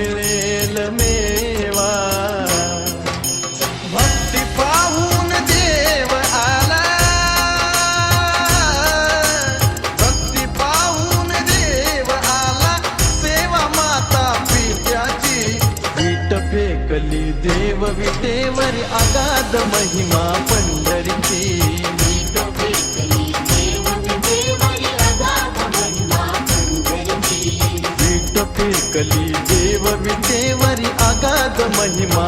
मिळेल मेवा. भक्ती पाहून देव आला. भक्ती पाहून देव आला. सेवा माता पित्याची पीठ फेकली देव विटेवरी अगाध महिमा पण विट देव विटेवरी अगाध महिमा.